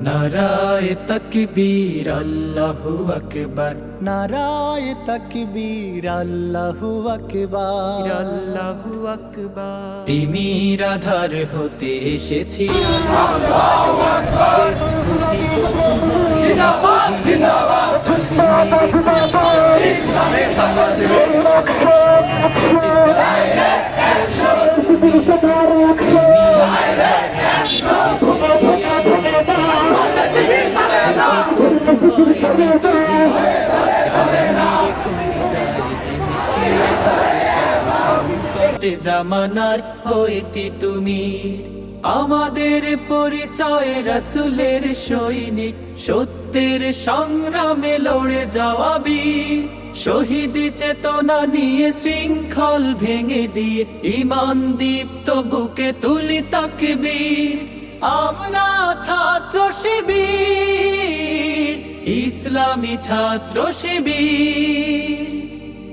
নারায় তকবীর আল্লাহু আকবার। নারায় তকবীর আল্লাহু আকবার। আল্লাহু আকবার। তিমির আধার হতে এসেছি। জামানার হইতি তুমি, আমাদের পরিচয় রাসুলের সৈনিক, সত্যের সংগ্রামে লড়ে যাওয়া বীর শহীদ চেতনা নিয়ে শৃঙ্খল ভেঙে দিয়ে ইমান দীপ্ত বুকে তুলি তাকবীর আমরা ছাত্র শিবির। ইসলামী ছাত্র শিবির।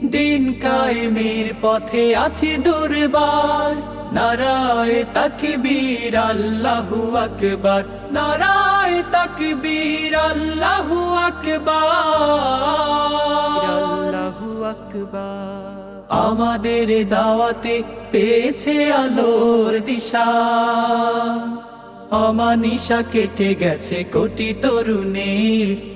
দিন কায়েমের পথে আছি দুর্বার। নারায় তাকবীর আল্লাহু আকবার। নারায় তাকবীর আল্লাহু আকবার। আল্লাহু আকবার। আমাদের দাওয়াতে পেয়েছে আলোর দিশা। অমানিসা কেটে গেছে কোটি তরুণের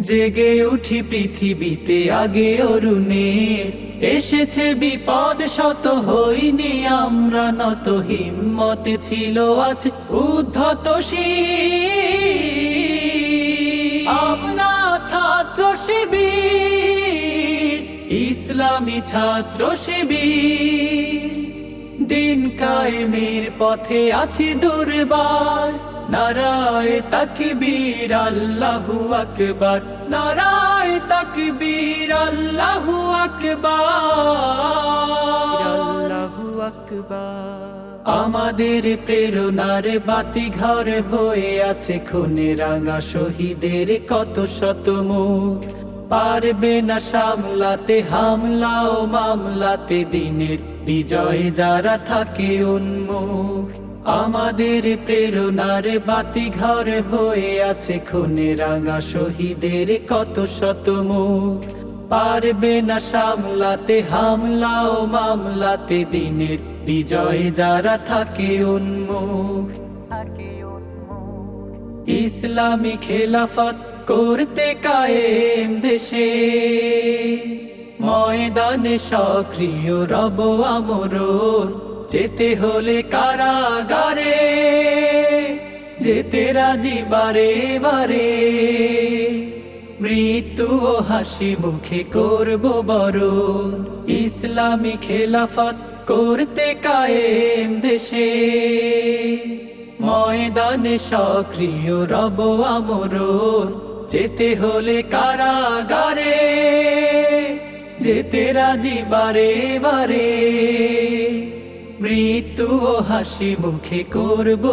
জেগে উঠি পৃথিবীতে আগে অরুণের এসেছে বিপদ, শত হইনি, আমরা নত হিম্মতে ছিল আজ উদ্ধত আমরা ছাত্র শিবির, ইসলামী ছাত্র শিবির। দিন কায়েমের পথে আছি দুর্বার। নারায় তাকবীর আল্লাহু আকবার, নারায় তাকবীর আল্লাহু আকবার। আল্লাহু আকবার আমাদের প্রেরণার বাতি ঘর হয়ে আছে খুনে রাঙা শহীদের কত শত মুখ। পারবে না সামলাতে হামলা ও মামলাতে দিনের বিজয় যারা থাকে উন্মুখ। আমাদের প্রেরণার বাতি ঘর হয়ে আছে খুনে রাঙা শহীদের কত শত মুখ। পারবে না সামলাতে হামলা ও মামলাতে দিনের বিজয় যারা থাকে উন্মুখ। ইসলামী খেলাফত করতে কায়েম দেশে। ময়দানে সক্রিয় রব আমরণ। যেতে হলে কারাগারে, যেতে রাজি বারে বারে। মৃত্যু ও হাসি মুখে করব বরণ, ইসলামী খেলাফত করতে কায়েম দেশে। ময়দানে সক্রিয় রব আমরণ, যেতে হলে কারাগারে, যেতে রাজি বারে বারে। মৃত্যু হাসি মুখে করব।